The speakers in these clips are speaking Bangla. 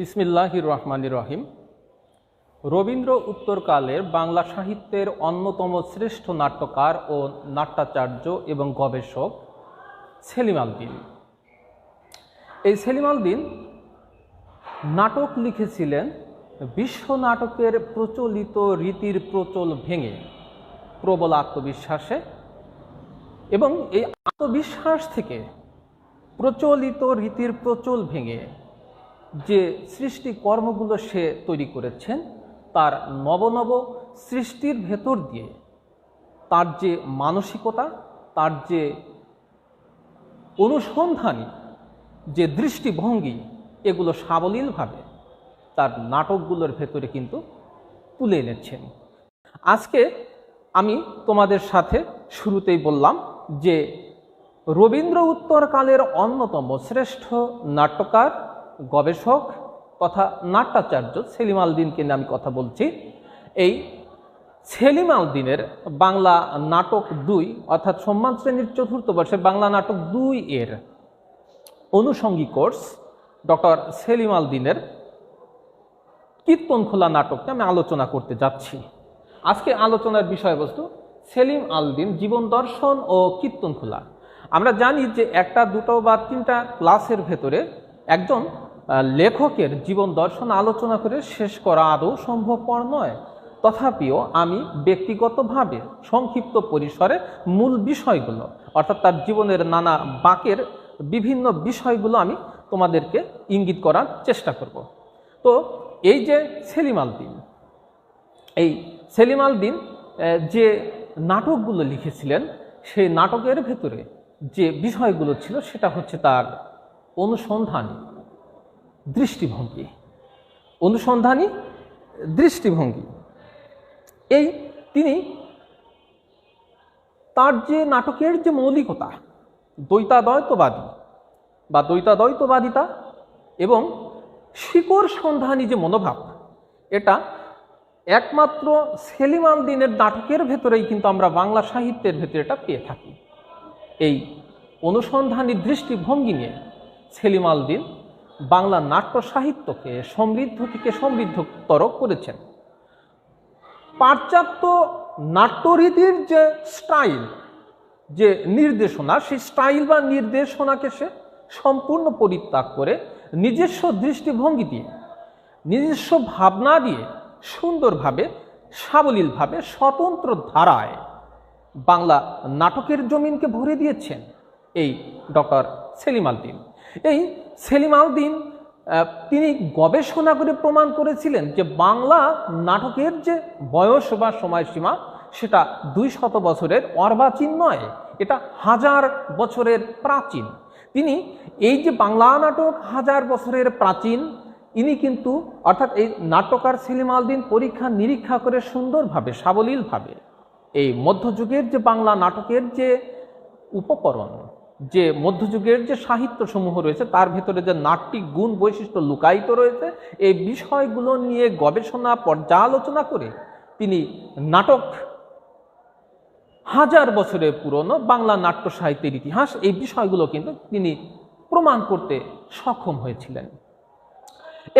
বিসমিল্লাহ রহমান রহিম রবীন্দ্র উত্তরকালের বাংলা সাহিত্যের অন্যতম শ্রেষ্ঠ নাট্যকার ও নাট্যাচার্য এবং গবেষক সেলিম আলদিন। এই সেলিম আলদিন নাটক লিখেছিলেন বিশ্ব নাটকের প্রচলিত রীতির প্রচল ভেঙে, প্রবল আত্মবিশ্বাসে এবং এই আত্মবিশ্বাস থেকে প্রচলিত রীতির প্রচল ভেঙে যে সৃষ্টি কর্মগুলো সে তৈরি করেছেন, তার নবনব সৃষ্টির ভেতর দিয়ে, তার যে মানসিকতা, তার যে অনুসন্ধানী, যে দৃষ্টিভঙ্গি, এগুলো সাবলীলভাবে তার নাটকগুলোর ভেতরে কিন্তু তুলে এনেছেন। আজকে আমি তোমাদের সাথে শুরুতেই বললাম যে রবীন্দ্র উত্তরকালের অন্যতম শ্রেষ্ঠ নাট্যকার গবেষক তথা নাট্যাচার্য সেলিম আলদিনকে নিয়ে আমি কথা বলছি। এই সেলিম আলদিনের বাংলা নাটক দুই, অর্থাৎ সম্মান শ্রেণির চতুর্থ বর্ষের বাংলা নাটক দুই এর অনুষঙ্গী কোর্স ডক্টর সেলিম আলদিনের কীর্তন খোলা নাটককে আমি আলোচনা করতে যাচ্ছি। আজকে আলোচনার বিষয়বস্তু সেলিম আলদিন জীবন দর্শন ও কীর্তন খোলা। আমরা জানি যে একটা, দুটো বা তিনটা ক্লাসের ভেতরে একজন লেখকের জীবন দর্শন আলোচনা করে শেষ করা আদৌ সম্ভবপর নয়। তথাপিও আমি ব্যক্তিগতভাবে সংক্ষিপ্ত পরিসরে মূল বিষয়গুলো অর্থাৎ তার জীবনের নানা বাকের বিভিন্ন বিষয়গুলো আমি তোমাদেরকে ইঙ্গিত করার চেষ্টা করব। তো এই যে সেলিম আলদিন এই সেলিম আলদিন আহ, যে নাটকগুলো লিখেছিলেন সেই নাটকের ভেতরে যে বিষয়গুলো ছিল সেটা হচ্ছে তার অনুসন্ধানী। দৃষ্টিভঙ্গি, অনুসন্ধানী দৃষ্টিভঙ্গি। এই তিনি তার যে নাটকের যে মৌলিকতা, দ্বৈতাদ্বৈতবাদী বা দ্বৈতাদ্বৈতবাদিতা এবং শিকড় সন্ধানী যে মনোভাব, এটা একমাত্র সেলিম দিনের নাটকের ভেতরেই কিন্তু আমরা বাংলা সাহিত্যের ভেতরে এটা পেয়ে থাকি। এই অনুসন্ধানী দৃষ্টিভঙ্গি নিয়ে সেলিম আলদিন বাংলা নাট্য সাহিত্যকে সমৃদ্ধ থেকে সমৃদ্ধতর করেছেন। পাশ্চাত্য নাট্যরীতির যে স্টাইল, যে নির্দেশনা, সেই স্টাইল বা নির্দেশনাকে সে সম্পূর্ণ পরিত্যাগ করে নিজস্ব দৃষ্টিভঙ্গি দিয়ে, নিজস্ব ভাবনা দিয়ে সুন্দরভাবে, সাবলীলভাবে, স্বতন্ত্র ধারায় বাংলা নাটকের জমিনকে ভরে দিয়েছেন এই ডক্টর সেলিম আলদিন। এই সেলিম আলদিন তিনি গবেষণা করে প্রমাণ করেছিলেন যে বাংলা নাটকের যে বয়স বা সময়সীমা, সেটা দুই শত বছরের অর্বাচীন নয়, এটা হাজার বছরের প্রাচীন। তিনি এই যে বাংলা নাটক হাজার বছরের প্রাচীন, ইনি কিন্তু, অর্থাৎ এই নাট্যকার সেলিম আলদিন পরীক্ষা নিরীক্ষা করে সুন্দরভাবে, সাবলীলভাবে এই মধ্যযুগের যে বাংলা নাটকের যে উপকরণ যে মধ্যযুগের যে সাহিত্য সমূহ রয়েছে, তার ভেতরে যে নাট্যিক গুণ বৈশিষ্ট্য লুকায়িত রয়েছে, এই বিষয়গুলো নিয়ে গবেষণা, পর্যালোচনা করে তিনি নাটক হাজার বছরের পুরনো বাংলা নাট্য সাহিত্যের ইতিহাস, এই বিষয়গুলো কিন্তু তিনি প্রমাণ করতে সক্ষম হয়েছিলেন।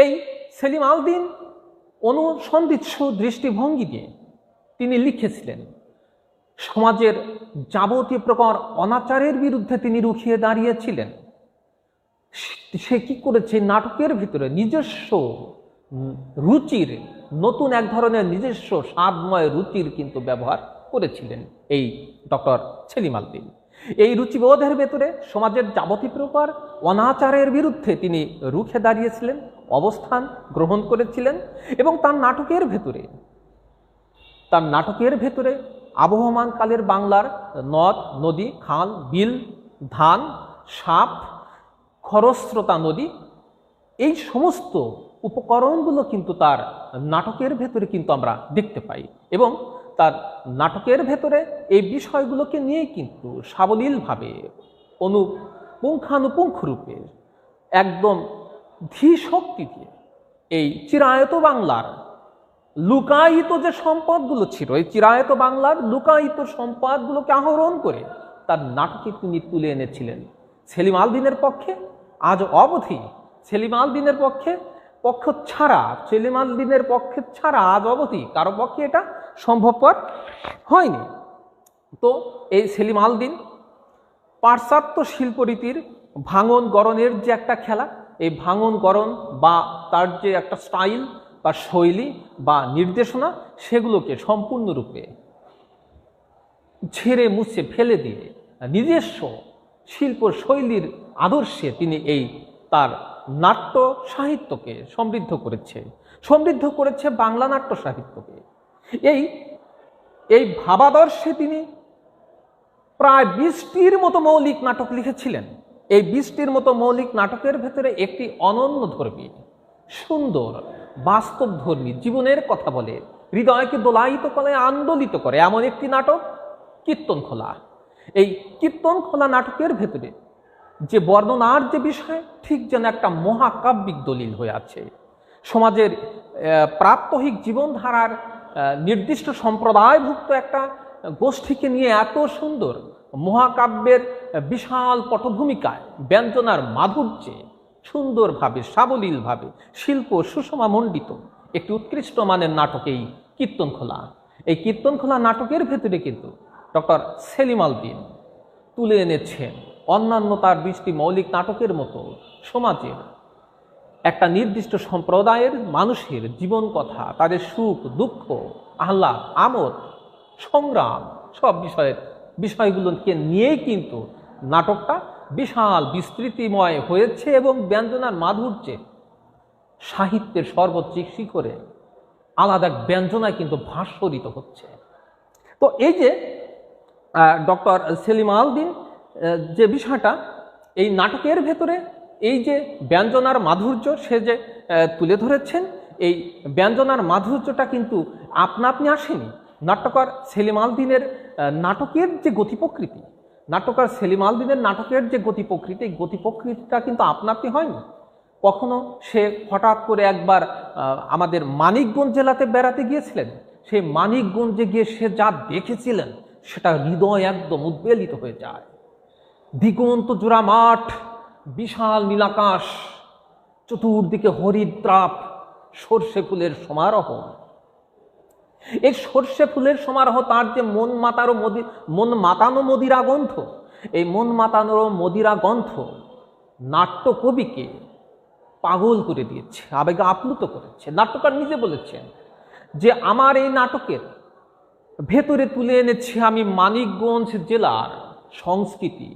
এই সেলিম আলদিন অনুসন্ধিৎস দৃষ্টিভঙ্গি দিয়ে তিনি লিখেছিলেন সমাজের যাবতীয় প্রকার অনাচারের বিরুদ্ধে তিনি রুখিয়ে দাঁড়িয়েছিলেন। সে কি করেছে? নাটকের ভিতরে নিজস্ব রুচির, নতুন এক ধরনের নিজস্ব স্বাদময় রুচির কিন্তু ব্যবহার করেছিলেন এই ডক্টর সেলিম আলদিন। এই রুচিবোধের ভেতরে সমাজের যাবতীয় প্রকার অনাচারের বিরুদ্ধে তিনি রুখে দাঁড়িয়েছিলেন, অবস্থান গ্রহণ করেছিলেন এবং তার নাটকের ভেতরে, তার নাটকের ভেতরে আবহমান কালের বাংলার নদ, নদী, খাল, বিল, ধান, সাপ, খরস্রোতা নদী, এই সমস্ত উপকরণগুলো কিন্তু তার নাটকের ভেতরে কিন্তু আমরা দেখতে পাই এবং তার নাটকের ভেতরে এই বিষয়গুলোকে নিয়েই কিন্তু সাবলীলভাবে অনু পুঙ্খানুপুঙ্খ রূপে একদম ধী শক্তি দিয়ে এই চিরায়ত বাংলার লুকায়িত যে সম্পদগুলো ছিল, এই চিরায়ত বাংলার লুকায়িত সম্পদগুলোকে আহরণ করে তার নাটকে তিনি তুলে এনেছিলেন। সেলিম আলদিনের পক্ষে আজ অবধি সেলিম আলদিনের পক্ষে, পক্ষ ছাড়া, সেলিম আল দিনের পক্ষে ছাড়া আজ অবধি কারও পক্ষে এটা সম্ভবপর হয়নি। তো এই সেলিম আল দিন পাশ্চাত্য শিল্পরীতির ভাঙন গড়নের যে একটা খেলা, এই ভাঙন গড়ন বা তার যে একটা স্টাইল বা শৈলী বা নির্দেশনা সেগুলোকে সম্পূর্ণরূপে ছেড়ে মুছে ফেলে দিয়ে নিজস্ব শিল্প শৈলীর আদর্শে তিনি এই তার নাট্য সাহিত্যকে সমৃদ্ধ করেছে। সমৃদ্ধ করেছে বাংলা নাট্য সাহিত্যকে। এই এই ভাবাদর্শে তিনি প্রায় বিশটির মতো মৌলিক নাটক লিখেছিলেন। এই বিশটির মতো মৌলিক নাটকের ভেতরে একটি অনন্য ধর্মী, সুন্দর বাস্তবধর্মী জীবনের কথা বলে। হৃদয়কে দোলায়িত করে, আন্দোলিত করে। এমন একটি নাটক, কীর্তন খোলা। এই কীর্তন খোলা নাটকের ভেতরে যে বর্ণনার যে বিষয়, ঠিক যেন একটা মহাকাব্যিক দলিল হয়ে আছে। সমাজের প্রাত্যহিক জীবনধারার নির্দিষ্ট সম্প্রদায়ভুক্ত একটা গোষ্ঠীকে নিয়ে এত সুন্দর মহাকাব্যের বিশাল পটভূমিকায় ব্যঞ্জনার মাধুর্যে সুন্দরভাবে, সাবলীলভাবে, শিল্প সুষমা মণ্ডিত একটি উৎকৃষ্ট মানের নাটক এই কীর্তনখোলা। এই কীর্তনখোলা নাটকের ভেতরে কিন্তু ডক্টর সেলিম আলদিন তুলে এনেছেন অন্যান্য তার বৃষ্টি মৌলিক নাটকের মতো সমাজের। একটা নির্দিষ্ট সম্প্রদায়ের মানুষের জীবন কথা, তাদের সুখ, দুঃখ, আহ্লাদ, আমোদ, সংগ্রাম সব বিষয়ের বিষয়গুলোকে নিয়েই কিন্তু নাটকটা বিশাল বিস্তৃতিময় হয়েছে এবং ব্যঞ্জনার মাধুর্যে সাহিত্যের সর্বোচ্চ শিখরে আলাদা ব্যঞ্জনায় কিন্তু ভাস্বরিত হচ্ছে। তো এই যে ডক্টর সেলিম আলদিন যে বিষয়টা, এই নাটকের ভেতরে এই যে ব্যঞ্জনার মাধুর্য সে যে তুলে ধরেছেন, এই ব্যঞ্জনার মাধুর্যটা কিন্তু আপনা আপনি আসেনি। নাট্যকার সেলিম আলদিনের নাটকের যে গতি প্রকৃতি নাট্যকার সেলিম আলদিনের নাটকের যে গতি প্রকৃতি, এই গতি প্রকৃতিটা কিন্তু আপনা আপনি হয়নি। কখনো সে হঠাৎ করে একবার আমাদের মানিকগঞ্জ জেলাতে বেড়াতে গিয়েছিলেন। সেই মানিকগঞ্জে গিয়ে সে যা দেখেছিলেন, সেটা হৃদয় একদম উদ্বেলিত হয়ে যায়। দিগন্ত জোড়া মাঠ, বিশাল নীলাকাশ, চতুর্দিকে হরিদ্রাপ, সর্ষে ফুলের সমারোহ। এই সর্ষে ফুলের সমারোহ তার যে মন মাতারও মদি মন মাতানো মদিরা গন্ধ এই মন মাতানো মদিরা গন্ধ নাট্যকবিকে পাগল করে দিয়েছে, আবেগে আপ্লুত করেছে। নাট্যকার নিজে বলেছেন যে, আমার এই নাটকের ভেতরে তুলে এনেছি আমি মানিকগঞ্জ জেলার সংস্কৃতি,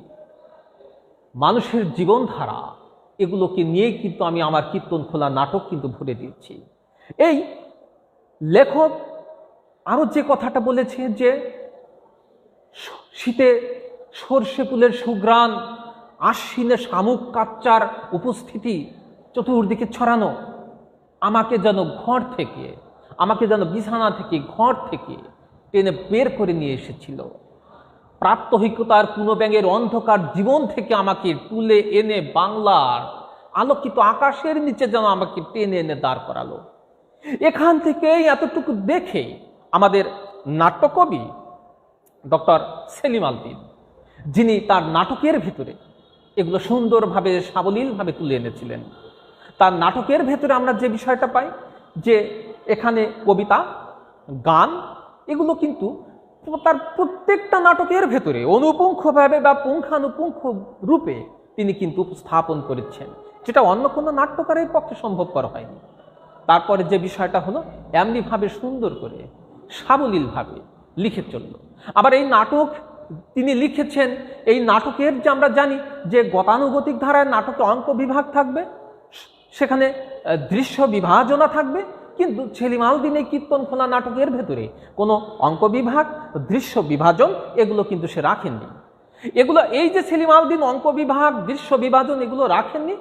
মানুষের জীবনধারা, এগুলোকে নিয়ে কিন্তু আমি আমার কীর্তন খোলা নাটক কিন্তু ভরে দিয়েছি। এই লেখক আরও যে কথাটা বলেছে যে শীতে সর্ষে ফুলের সুগ্রাণ, আশ্বিনে শামুক কাচ্চার উপস্থিতি চতুর্দিকে ছড়ানো। আমাকে যেন ঘর থেকে, আমাকে যেন বিছানা থেকে, ঘর থেকে টেনে বের করে নিয়ে এসেছিল। প্রাত্যহিকতার পুনব্যাঙের অন্ধকার জীবন থেকে আমাকে তুলে এনে বাংলার আলোকিত আকাশের নিচে যেন আমাকে টেনে এনে দাঁড় করালো। এখান থেকেই এতটুকু দেখে আমাদের নাট্যকবি ডক্টর সেলিম আলদিন, যিনি তার নাটকের ভিতরে এগুলো সুন্দরভাবে, সাবলীলভাবে তুলে এনেছিলেন। তার নাটকের ভেতরে আমরা যে বিষয়টা পাই যে এখানে কবিতা, গান, এগুলো কিন্তু তার প্রত্যেকটা নাটকের ভেতরে অনুপুঙ্খভাবে বা পুঙ্খানুপুঙ্খ রূপে তিনি কিন্তু উপস্থাপন করেছেন, যেটা অন্য কোনো নাট্যকারের পক্ষে সম্ভবপর হয়নি। তারপরে যে বিষয়টা হলো, এমনিভাবে সুন্দর করে সাবলীলভাবে লিখে চলল আবার এই নাটক, তিনি লিখেছেন, এই নাটকের যে আমরা জানি যে গতানুগতিক ধারায় নাটকে অঙ্ক বিভাগ থাকবে, সেখানে দৃশ্য বিভাজনা থাকবে, কিন্তু ছেলিমাল দিনে কীর্তন খোলা নাটকের ভেতরে কোনো অঙ্ক বিভাগ, দৃশ্য বিভাজন, এগুলো কিন্তু সে রাখেননি। এগুলো, এই যে সেলিমাল দিন অঙ্ক বিভাগ, দৃশ্য বিভাজন এগুলো রাখেননি,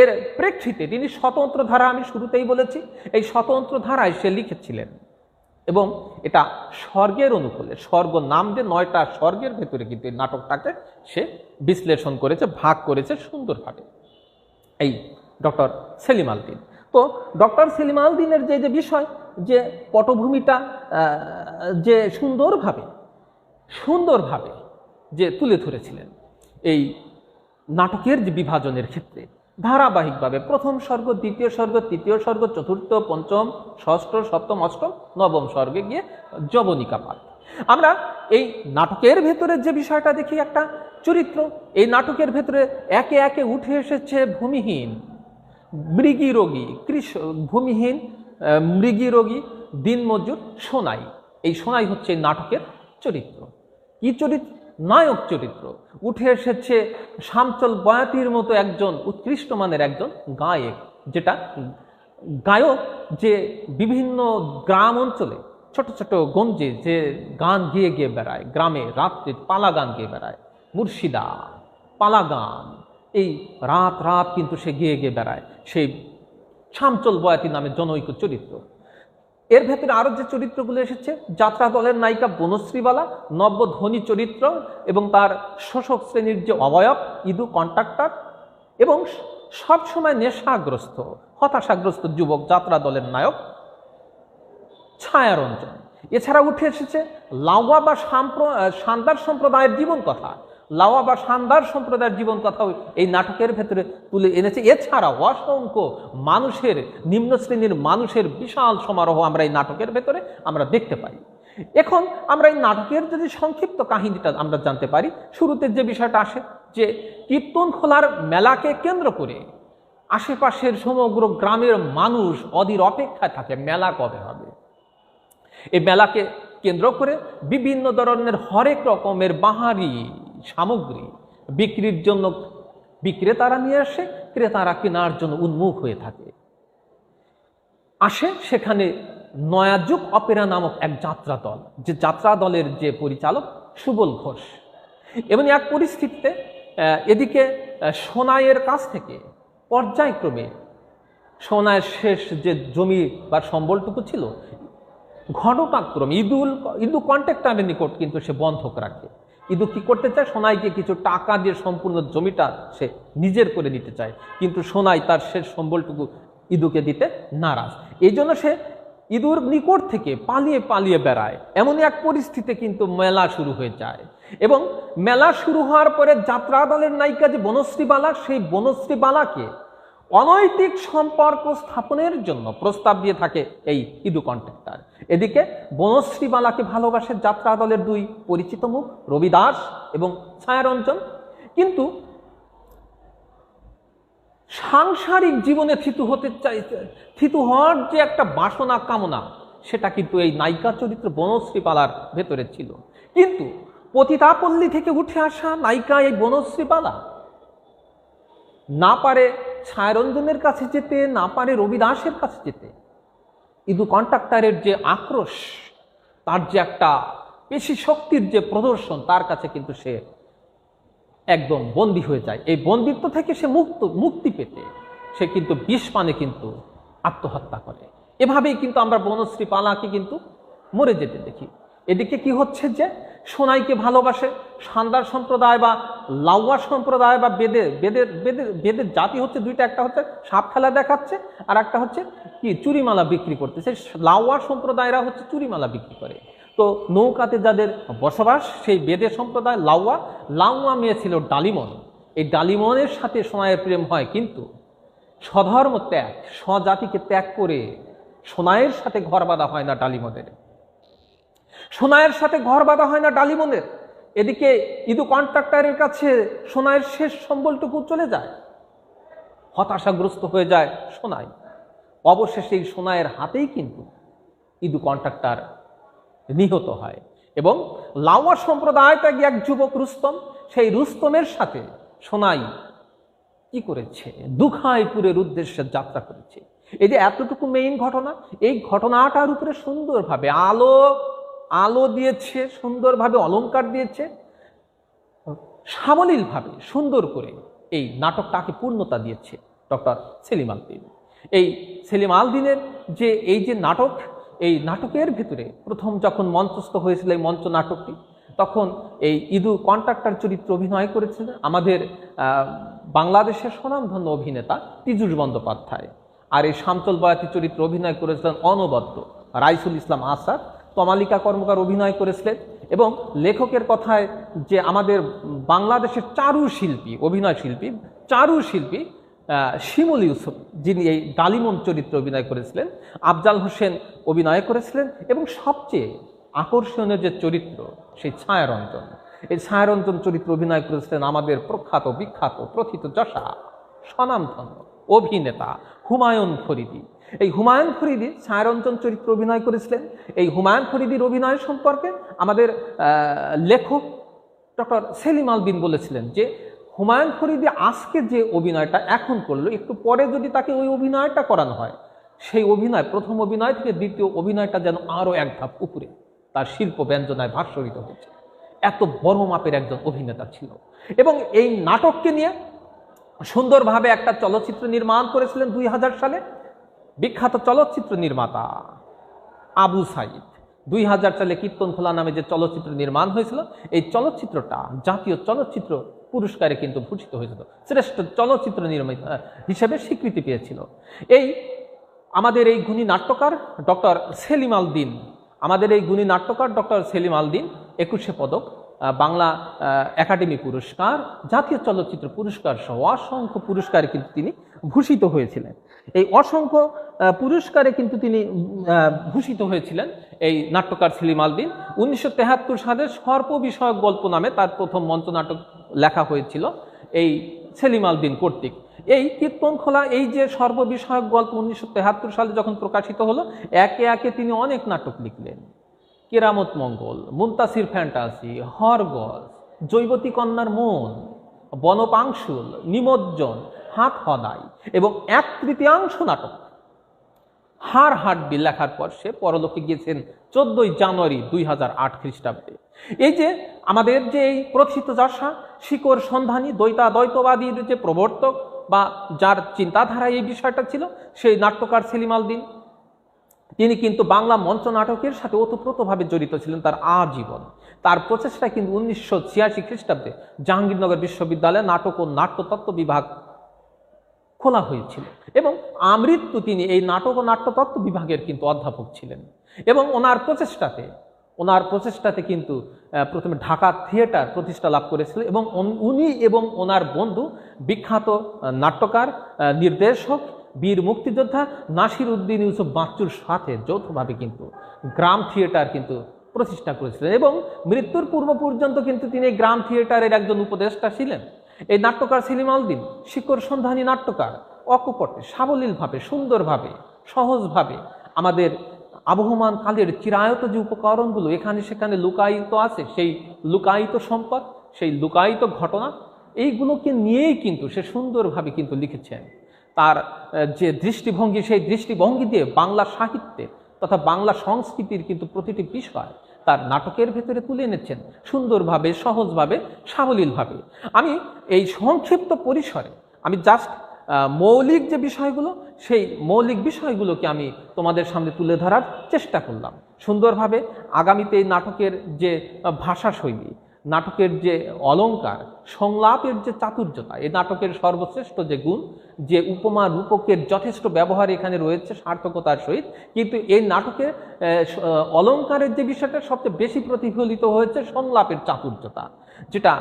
এর প্রেক্ষিতে তিনি স্বতন্ত্র ধারা আমি শুরুতেই বলেছি, এই স্বতন্ত্র ধারায় সে লিখেছিলেন। এবং এটা স্বর্গের অনুকূলে, স্বর্গ নাম দিয়ে নয়টা স্বর্গের ভেতরে কিন্তু এই নাটকটাকে সে বিশ্লেষণ করেছে, ভাগ করেছে সুন্দরভাবে। এই ডক্টর সেলিম আলদিন। তো ডক্টর সেলিম আলদিনের যে যে বিষয়, যে পটভূমিটা যে সুন্দরভাবে সুন্দরভাবে যে তুলে ধরেছিলেন, এই নাটকের যে বিভাজনের ক্ষেত্রে ধারাবাহিকভাবে প্রথম স্বর্গ, দ্বিতীয় স্বর্গ, তৃতীয় স্বর্গ, চতুর্থ, পঞ্চম, ষষ্ঠ, সপ্তম, অষ্টম, নবম স্বর্গে গিয়ে যবনিকা পাঠ। আমরা এই নাটকের ভেতরে যে বিষয়টা দেখি একটা চরিত্র, এই নাটকের ভেতরে একে একে উঠে এসেছে ভূমিহীন, মৃগী রোগী, কৃষ, ভূমিহীন মৃগী রোগী, দিনমজুর সোনাই। এই সোনাই হচ্ছে নাটকের চরিত্র। কি চরিত্র? নায়ক চরিত্র। উঠে এসেছে শামচল বয়াতির মতো একজন উৎকৃষ্ট মানের একজন গায়ক, যেটা গায়ক যে বিভিন্ন গ্রাম অঞ্চলে, ছোট ছোট গঞ্জে যে গান গিয়ে গিয়ে বেড়ায়, গ্রামে রাত্রে পালা গান গিয়ে বেড়ায় মুর্শিদা পালা গান, এই রাত রাত কিন্তু সে গিয়ে গিয়ে বেড়ায়। সেই শামচল বয়াতি নামে জনৈক চরিত্র। এর ভেতরে আরও যে চরিত্রগুলো এসেছে, যাত্রা দলের নায়িকা বনশ্রীবালা নব্য ধনী চরিত্র এবং তার শোষক শ্রেণির যে অবয়ব, ইদু কন্ট্রাক্টর এবং সবসময় নেশাগ্রস্ত, হতাশাগ্রস্ত যুবক যাত্রা দলের নায়ক ছায়ারঞ্জন। এছাড়া উঠে এসেছে লাওয়া বা সাম্প্র- সান্দার সম্প্রদায়ের জীবন কথা লাওয়া বা সান্দার সম্প্রদায়ের জীবন কথাও এই নাটকের ভেতরে তুলে এনেছে। এছাড়া অসংখ্য মানুষের, নিম্ন শ্রেণির মানুষের বিশাল সমারোহ আমরা এই নাটকের ভেতরে আমরা দেখতে পাই। এখন আমরা এই নাটকের যদি সংক্ষিপ্ত কাহিনীটা আমরা জানতে পারি, শুরুতে যে বিষয়টা আসে যে কীর্তন খোলার মেলাকে কেন্দ্র করে আশেপাশের সমগ্র গ্রামের মানুষ অধীর অপেক্ষায় থাকে, মেলা কবে হবে? এই মেলাকে কেন্দ্র করে বিভিন্ন ধরনের হরেক রকমের বাহারি সামগ্রী বিক্রির জন্য বিক্রেতারা নিয়ে আসে ক্রেতারা কেনার জন্য উন্মুখ হয়ে থাকে। আসে সেখানে নয়াযুগ অপেরা নামক এক যাত্রা দল যে যাত্রা দলের যে পরিচালক সুবল ঘোষ। এবং এক পরিস্থিতিতে এদিকে আহ, সোনাইয়ের কাছ থেকে পর্যায়ক্রমে সোনাইয়ের শেষ যে জমি বা সম্বলটুকু ছিল ঘটনাক্রমে ইদুল ইদু কন্ট্রাক্টারের নিকট কিন্তু সে বন্ধক রাখে। ইদু কি করতে চায়? সোনাইকে কিছু টাকা দিয়ে সম্পূর্ণ জমিটা সে নিজের করে নিতে চায়। কিন্তু সোনাই তার শেষ সম্বলটুকু ইদুকে দিতে নারাজ। এই জন্য সে ইঁদুর নিকট থেকে পালিয়ে পালিয়ে বেড়ায়। এমনই এক পরিস্থিতি কিন্তু মেলা শুরু হয়ে যায়। এবং মেলা শুরু হওয়ার পরে যাত্রা দলের নায়িকা যে বনশ্রীবালা, সেই বনশ্রীবালাকে অনৈতিক সম্পর্ক স্থাপনের জন্য প্রস্তাব দিয়ে থাকে এই ইদু কন্ট্রাক্টর। এদিকে বনশ্রীবালাকে ভালোবাসে যাত্রা দলের দুই পরিচিত মুখ রবিদাস এবং ছায়ারঞ্জন কিন্তু সাংসারিক জীবনে থিতু হতে চাই, থিতু হওয়ার যে একটা বাসনা কামনা, সেটা কিন্তু এই নায়িকা চরিত্র বনশ্রীপালার ভেতরে ছিল। কিন্তু পতিতাপল্লী থেকে উঠে আসা নায়িকা এই বনশ্রীপালা না পারে ছায়ারঞ্জনের কাছে যেতে, না পারে রবিদাসের কাছে যেতে। ইদু কন্ট্রাক্টারের যে আক্রোশ, তার যে একটা পেশি শক্তির যে প্রদর্শন, তার কাছে কিন্তু সে একদম বন্দী হয়ে যায়। এই বন্দিত্ব থেকে সে মুক্ত, মুক্তি পেতে, সে কিন্তু বিষ পানে কিন্তু আত্মহত্যা করে। এভাবেই কিন্তু আমরা বনশ্রী পালাকে কিন্তু মরে যেতে দেখি। এদিকে কি হচ্ছে যে সোনাইকে ভালোবাসে সান্দার সম্প্রদায় বা লাউয়া সম্প্রদায় বা বেদের বেদের বেদের বেদের জাতি হচ্ছে দুইটা, একটা হচ্ছে সাপ খেলা দেখাচ্ছে আর একটা হচ্ছে কি, চুরিমালা বিক্রি করতেছে লাউয়া সম্প্রদায়রা হচ্ছে চুরিমালা বিক্রি করে। তো নৌকাতে যাদের বসবাস, সেই বেদের সম্প্রদায় লাউয়া লাউয়া মেয়ে ছিল ডালিমন। এই ডালিমনের সাথে সোনাইয়ের প্রেম হয় কিন্তু স্বধর্ম ত্যাগ, স্বজাতিকে ত্যাগ করে সোনাইয়ের সাথে ঘর বাঁধা হয় না ডালিমনের সোনাইয়ের সাথে ঘর বাঁধা হয় না ডালিমনের। এদিকে ইদু কন্ট্রাক্টরের কাছে সোনাইয়ের শেষ সম্বলটুকু চলে যায়। হতাশাগ্রস্ত হয়ে যায় সোনাই। অবশেষে এই সোনাইয়ের হাতেই কিন্তু ইদু কন্ট্রাক্টর নিহত হয় এবং লাওয়া সম্প্রদায় ত্যাগী এক যুবক রুস্তম, সেই রুস্তমের সাথে সোনাই কি করেছে? দুখাইপুরের উদ্দেশ্যে যাত্রা করেছে। এই যে এতটুকু মেইন ঘটনা, এই ঘটনাটার উপরে সুন্দরভাবে আলো আলো দিয়েছে, সুন্দরভাবে অলংকার দিয়েছে, সাবলীলভাবে সুন্দর করে এই নাটকটাকে পূর্ণতা দিয়েছে ডক্টর সেলিম আলদিন এই সেলিম আলদিনের যে, এই যে নাটক, এই নাটকের ভিতরে প্রথম যখন মঞ্চস্থ হয়েছিল এই মঞ্চ নাটকটি, তখন এই ইদু কন্ট্রাক্টর চরিত্র অভিনয় করেছিলেন আমাদের বাংলাদেশের স্বনামধন্য অভিনেতা পীযূষ বন্দ্যোপাধ্যায়। আর এই শামচল বয়াতি চরিত্র অভিনয় করেছিলেন অনবদ্য রাইসুল ইসলাম আসাদ। তমালিকা কর্মকার অভিনয় করেছিলেন এবং লেখকের কথায় যে আমাদের বাংলাদেশের চারু শিল্পী অভিনয় শিল্পী চারু শিল্পী শিমুল ইউসুফ, যিনি এই ডালিমন চরিত্রে অভিনয় করেছিলেন, আফজাল হোসেন অভিনয় করেছিলেন এবং সবচেয়ে আকর্ষণীয় যে চরিত্র, সেই ছায়ারঞ্জন। এই ছায়ারঞ্জন চরিত্র অভিনয় করেছিলেন আমাদের প্রখ্যাত, বিখ্যাত, প্রথিত যশা, স্বনামধন্য অভিনেতা হুমায়ুন ফরিদি। এই হুমায়ুন ফরিদি ছায়ারঞ্জন চরিত্র অভিনয় করেছিলেন। এই হুমায়ুন ফরিদির অভিনয় সম্পর্কে আমাদের লেখক ডক্টর সেলিম আলবিন বলেছিলেন যে, হুমায়ুন ফরিদি আজকে যে অভিনয়টা এখন করল, একটু পরে যদি তাকে ওই অভিনয়টা করানো হয়, সেই অভিনয়, প্রথম অভিনয় থেকে দ্বিতীয় অভিনয়টা যেন আরও এক ধাপ উপরে তার শিল্প ব্যঞ্জনায় ভাস্বরিত হয়েছে। এত বড় মাপের একজন অভিনেতা ছিল। এবং এই নাটককে নিয়ে সুন্দরভাবে একটা চলচ্চিত্র নির্মাণ করেছিলেন দুই হাজার সালে। বিখ্যাত চলচ্চিত্র নির্মাতা আবু সাইদ। দুই হাজার সালে কীর্তন খোলা নামে যে চলচ্চিত্র নির্মাণ হয়েছিল, এই চলচ্চিত্রটা জাতীয় চলচ্চিত্র পুরস্কারে কিন্তু ভূষিত হয়েছিল, শ্রেষ্ঠ চলচ্চিত্র নির্মিত হিসেবে স্বীকৃতি পেয়েছিল। এই আমাদের এই গুণী নাট্যকার ডক্টর সেলিম আল দিন, আমাদের এই গুণী নাট্যকার ডক্টর সেলিম আল দিন একুশে পদক বাংলা একাডেমি পুরস্কার, জাতীয় চলচ্চিত্র পুরস্কার সহ অসংখ্য পুরস্কারে কিন্তু তিনি ভূষিত হয়েছিলেন। এই অসংখ্য পুরস্কারে কিন্তু তিনি ভূষিত হয়েছিলেন এই নাট্যকার সেলিম আল দিন উনিশশো সালে সর্প বিষয়ক গল্প নামে তার প্রথম মঞ্চনাটক লেখা হয়েছিল এই সেলিম আল দিন কর্তৃক। এই কীর্তন খোলা এই যে সর্ববিষয়ক গল্প উনিশশো সালে যখন প্রকাশিত হলো, একে একে তিনি অনেক নাটক লিখলেন। কেরামত মঙ্গল, মুন্তাসির ফ্যান্টাসি হরগজ জৈবতী কন্যার মন, বনপাংশুল, নিমজ্জন হাত হদাই এবং এক তৃতীয়াংশ নাটক। হার হাড্ডি লেখার পর সে পরলোকে গিয়েছেন চোদ্দই জানুয়ারি দুই হাজার আট খ্রিস্টাব্দে। এই যে আমাদের যে এই প্রথিত যশা, শিকর সন্ধানী দ্বৈতা দ্বৈতবাদীর যে প্রবর্তক বা যার চিন্তাধারায় এই বিষয়টা ছিল, সেই নাট্যকার সেলিম আল দিন, তিনি কিন্তু বাংলা মঞ্চ নাটকের সাথে ওতপ্রোতভাবে জড়িত ছিলেন তার আজীবন। তার প্রচেষ্টা কিন্তু উনিশশো ছিয়াশি খ্রিস্টাব্দে জাহাঙ্গীরনগর বিশ্ববিদ্যালয়ে নাটক ও নাট্যতত্ত্ব বিভাগ খোলা হয়েছিল। এবং আমৃত্যু তিনি এই নাটক ও নাট্যতত্ত্ব বিভাগের কিন্তু অধ্যাপক ছিলেন। এবং ওনার প্রচেষ্টাতে ওনার প্রচেষ্টাতে কিন্তু প্রথমে ঢাকা থিয়েটার প্রতিষ্ঠা লাভ করেছিল এবং উনি এবং ওনার বন্ধু বিখ্যাত নাট্যকার নির্দেশক, বীর মুক্তিযোদ্ধা নাসির উদ্দিন ইউসুফ বাচ্চুর সাথে যৌথভাবে কিন্তু গ্রাম থিয়েটার কিন্তু প্রতিষ্ঠা করেছিলেন। এবং মৃত্যুর পূর্ব পর্যন্ত কিন্তু তিনি গ্রাম থিয়েটারের একজন উপদেষ্টা ছিলেন। এই নাট্যকার সেলিম আলদিন শিকড় সন্ধানী নাট্যকার, অকপটে, সাবলীলভাবে, সুন্দরভাবে, সহজভাবে আমাদের আবহমান কালের চিরায়ত যে উপকরণগুলো এখানে সেখানে লুকায়িত আছে, সেই লুকায়িত সম্পদ, সেই লুকায়িত ঘটনা, এইগুলোকে নিয়েই কিন্তু সে সুন্দরভাবে কিন্তু লিখেছেন। তার যে দৃষ্টিভঙ্গি, সেই দৃষ্টিভঙ্গি দিয়ে বাংলা সাহিত্যে তথা বাংলা সংস্কৃতির কিন্তু প্রতিটি বিষয় তার নাটকের ভেতরে তুলে এনেছেন সুন্দরভাবে, সহজভাবে, সাবলীলভাবে। আমি এই সংক্ষিপ্ত পরিসরে, আমি জাস্ট মৌলিক যে বিষয়গুলো, সেই মৌলিক বিষয়গুলোকে আমি তোমাদের সামনে তুলে ধরার চেষ্টা করলাম। সুন্দরভাবে আগামীতে এই নাটকের যে ভাষা ভাষাশৈলী নাটকের যে অলঙ্কার সংলাপের যে চাতুর্যতা এই নাটকের সর্বশ্রেষ্ঠ যে গুণ যে উপমা রূপকের যথেষ্ট ব্যবহার এখানে রয়েছে সার্থকতার সহিত কিন্তু এই আহ, অলংকারের যে বিষয়টা সবচেয়ে বেশি প্রতিফলিত হয়েছে সংলাপের চাতুর্যতা যেটা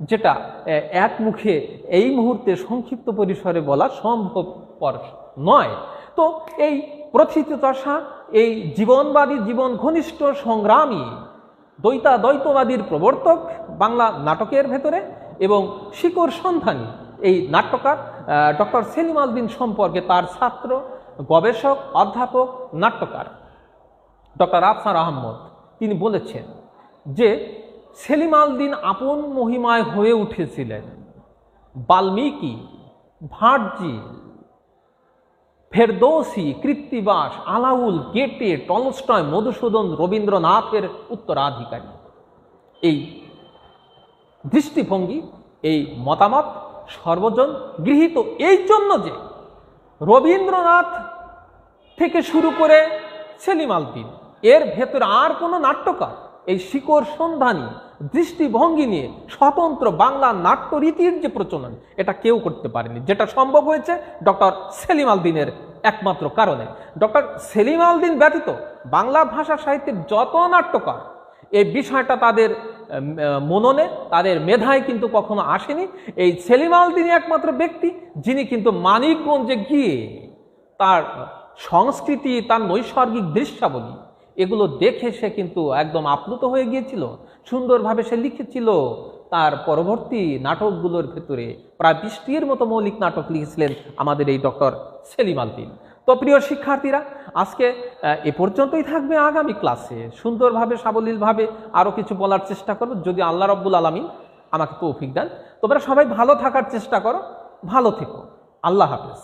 যেটা এক মুখে এই মুহূর্তে সংক্ষিপ্ত পরিসরে বলা সম্ভবপর নয়। তো এই প্রথিত প্রথিতদশা এই জীবনবাদী জীবন ঘনিষ্ঠ সংগ্রামী দ্বৈতা দ্বৈতবাদীর প্রবর্তক বাংলা নাটকের ভেতরে এবং শিকড় সন্ধানী এই নাট্যকার ডক্টর সেলিম আলদিন সম্পর্কে তার ছাত্র, গবেষক, অধ্যাপক, নাট্যকার ডক্টর আফসার আহমদ। তিনি বলেছেন যে সেলিম আলদিন আপন মহিমায় হয়ে উঠেছিলেন। Valmiki Virgil Ferdowsi, Krittibas, Alaol Goethe Tolstoy, Madhusudan, রবীন্দ্রনাথের উত্তরাধিকারী। এই দৃষ্টিভঙ্গি, এই মতামত সর্বজন গৃহীত। এই জন্য যে রবীন্দ্রনাথ থেকে শুরু করে সেলিম আলদিন, এর ভেতরে আর কোনো নাট্যকার এই শিকড় সন্ধানী, দৃষ্টিভঙ্গি নিয়ে স্বতন্ত্র বাংলা নাট্য রীতির যে প্রচলন, এটা কেউ করতে পারেনি। যেটা সম্ভব হয়েছে ডক্টর সেলিম আলদিনের একমাত্র কারণে। ডক্টর সেলিম আল দিন ব্যতীত বাংলা ভাষা সাহিত্যের যত নাট্যকার এই বিষয়টা তাদের মননে, তাদের মেধায় কিন্তু কখনো আসেনি। এই সেলিম আল দিনই একমাত্র ব্যক্তি, যিনি কিন্তু মানিকগঞ্জে গিয়ে তার সংস্কৃতি, তার নৈসর্গিক দৃশ্যাবলী এগুলো দেখে সে কিন্তু একদম আপ্লুত হয়ে গিয়েছিল, সুন্দরভাবে সে লিখেছিল। তার পরবর্তী নাটকগুলোর ভেতরে প্রায় বৃষ্টির মতো মৌলিক নাটক লিখেছিলেন আমাদের এই ডক্টর সেলিম আলদিন। তো প্রিয় শিক্ষার্থীরা, আজকে এ পর্যন্তই থাকবে আগামী ক্লাসে। সুন্দরভাবে, সাবলীলভাবে আরও কিছু বলার চেষ্টা করব যদি আল্লাহ রব্বুল আলমিন আমাকে তৌফিক দেন। তোমরা সবাই ভালো থাকার চেষ্টা করো, ভালো থেকো। আল্লাহ হাফেজ।